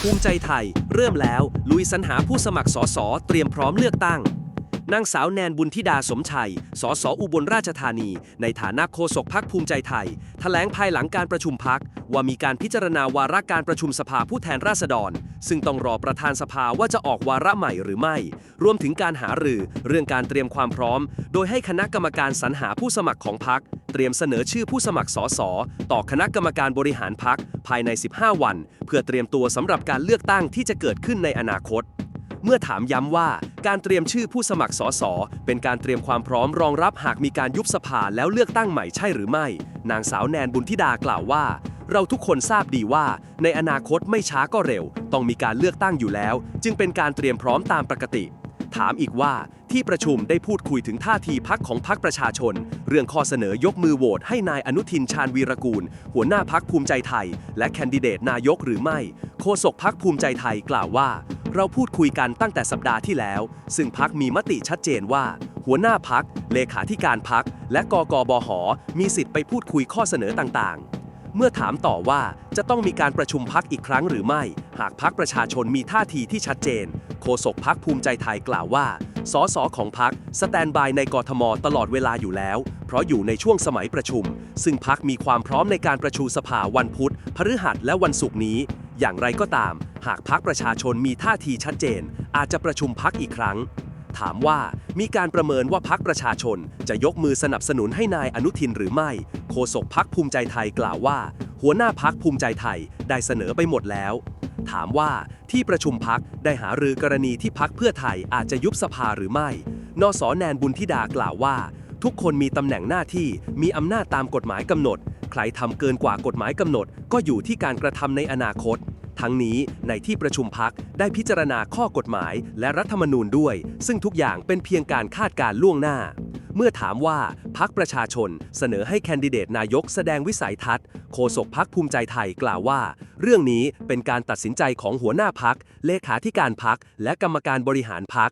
ภูมิใจไทย เริ่มแล้ว ลุยสรรหาผู้สมัครสสเตรียมพร้อมเลือกตั้ง นางสาวแนนบุญธิดาสมชัย สสอุบลราชธานี ในฐานะโฆษกพักภูมิใจไทย แถลงภายหลังการประชุมพัก ว่ามีการพิจารณาวาระการประชุมสภาผู้แทนราษฎร ซึ่งต้องรอประธานสภาว่าจะออกวาระใหม่หรือไม่ รวมถึงการหารือเรื่องการเตรียมความพร้อม โดยให้คณะกรรมการสรรหาผู้สมัครของพักเตรียมเสนอชื่อผู้สมัครสสต่อคณะกรรมการบริหารพักภายใน 15 วัน เพื่อเตรียมตัวสำหรับการเลือกตั้งที่จะเกิดขึ้นในอนาคต เมื่อถามย้ำว่า การเตรียมชื่อผู้สมัครสสเป็นการเตรียมความพร้อมรองรับหากมีการยุบสภาแล้วเลือกตั้งใหม่ใช่หรือไม่ นางสาวแนนบุญธิดากล่าวว่า เราทุกคนทราบดีว่า ในอนาคตไม่ช้าก็เร็ว ต้องมีการเลือกตั้งอยู่แล้ว จึงเป็นการเตรียมพร้อมตามปกติ ถามอีกว่าที่ประชุมได้พูดคุยถึงท่าทีพักของพักประชาชน เรื่องข้อเสนอยกมือโหวตให้นายอนุทินชาญวีรกูล หัวหน้าพักภูมิใจไทย และแคนดิเดตนายกหรือไม่ โฆษกพักภูมิใจไทยกล่าวว่าเราพูดคุยกันตั้งแต่สัปดาห์ที่แล้ว ซึ่งพักมีมติชัดเจนว่า หัวหน้าพัก เลขาธิการพัก และกกบห มีสิทธิ์ไปพูดคุยข้อเสนอต่างๆ เมื่อถามต่อว่าจะต้องมีการประชุมพักอีกครั้งหรือไม่ หากพักประชาชนมีท่าทีที่ชัดเจน โฆษกพักภูมิใจไทยกล่าวว่าสสของพักสแตนบายในกทมตลอดเวลาอยู่แล้ว เพราะอยู่ในช่วงสมัยประชุม ซึ่งพักมีความพร้อมในการประชุมสภาวันพุธ พฤหัสและวันศุกร์นี้ อย่างไรก็ตาม หากพักประชาชนมีท่าทีชัดเจน อาจจะประชุมพักอีกครั้ง ถามว่ามีการประเมินว่าพักประชาชนจะยกมือสนับสนุนให้นายอนุทินหรือไม่ โฆษกพักภูมิใจไทยกล่าวว่า หัวหน้าพักภูมิใจไทยได้เสนอไปหมดแล้ว ถามว่าที่ประชุมพักได้หารือกรณีที่พักเพื่อไทยอาจจะยุบสภาหรือไม่ นสแนนบุญธิดากล่าวว่า ทุกคนมีตำแหน่งหน้าที่มีอำนาจตามกฎหมายกำหนด ใครทำเกินกว่ากฎหมายกำหนด ก็อยู่ที่การกระทำในอนาคต ทั้งนี้ในที่ประชุมพักได้พิจารณาข้อกฎหมายและรัฐธรรมนูญด้วย ซึ่งทุกอย่างเป็นเพียงการคาดการล่วงหน้า เมื่อถามว่าพักประชาชนเสนอให้แคนดิเดตนายกแสดงวิสัยทัศน์โฆษกพักภูมิใจไทยกล่าวว่า เรื่องนี้เป็นการตัดสินใจของหัวหน้าพักเลขาธิการพักและกรรมการบริหารพัก